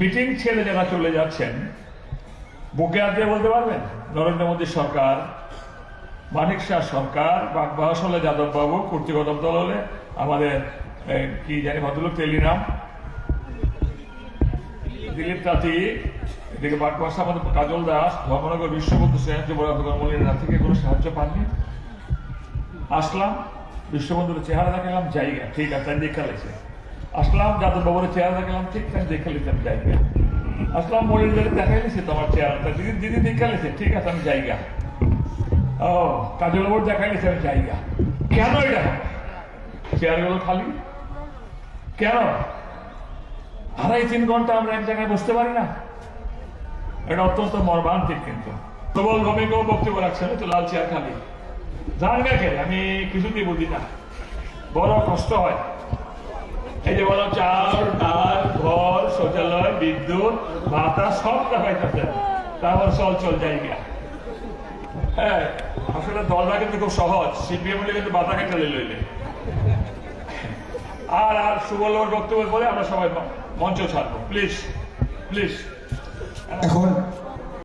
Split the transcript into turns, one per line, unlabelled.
Meeting ছেড়ে যারা চলে যাচ্ছেন, বুকে হাত দিয়ে বলতে পারবেন, নরেন্দ্র মোদী সরকার, মানিক শাহ সরকার বাকবাহসলে যাদব বাবু কর্তৃগত দল হলে আমাদের কি জানি ভদ্রলোক তেলি নাম দিলীপ তাঁতি, এদিকে বাকবাসা আমাদের কাজল দাস, ধর্মনগর বিশ্ববন্ধু সাহায্য বরাদ্দ থেকে কোনো সাহায্য পাননি। আসলাম, বিশ্ববন্ধুর চেহারা দেখালাম, জায়গা, ঠিক আছে দেখে লেছে আসলাম, যাদব বাবুর চেহারা দেখালাম, ঠিক আছে দেখে লিখলাম জায়গা আসলাম মরিন্দারে দেখাই লিছে তোমার চেহারাটা দিদি দিদি দেখে লেছে ঠিক আছে, আমি জায়গা ও, কাজল বাবুর দেখাই লিছে আমি জায়গা কেন এটা? চেয়ারগুলো খালি? কেন? আড়াই, তিন ঘণ্টা আমরা এক জায়গায় বসতে পারি না? এটা অত্যন্ত মর্মান্তিক কিন্তু। প্রবল ভূমিকা বক্তব্য রাখছেন তো লাল চেয়ার খালি। জান গেছে আমি কিছুতেই বুঝি না। বড় কষ্ট হয়। শৌচালয়, বিদ্যুৎ, ভাতা সবটা পাইতেছে তারপর চল চল গিয়া হ্যাঁ আসলে দলটা কিন্তু খুব সহজ। সিপিএম কিন্তু বাতা কেটে লইলে আর আর সুবল্লভর বক্তব্য বলে আমরা সবাই মঞ্চ ছাড়বো। প্লিজ প্লিজ
এখন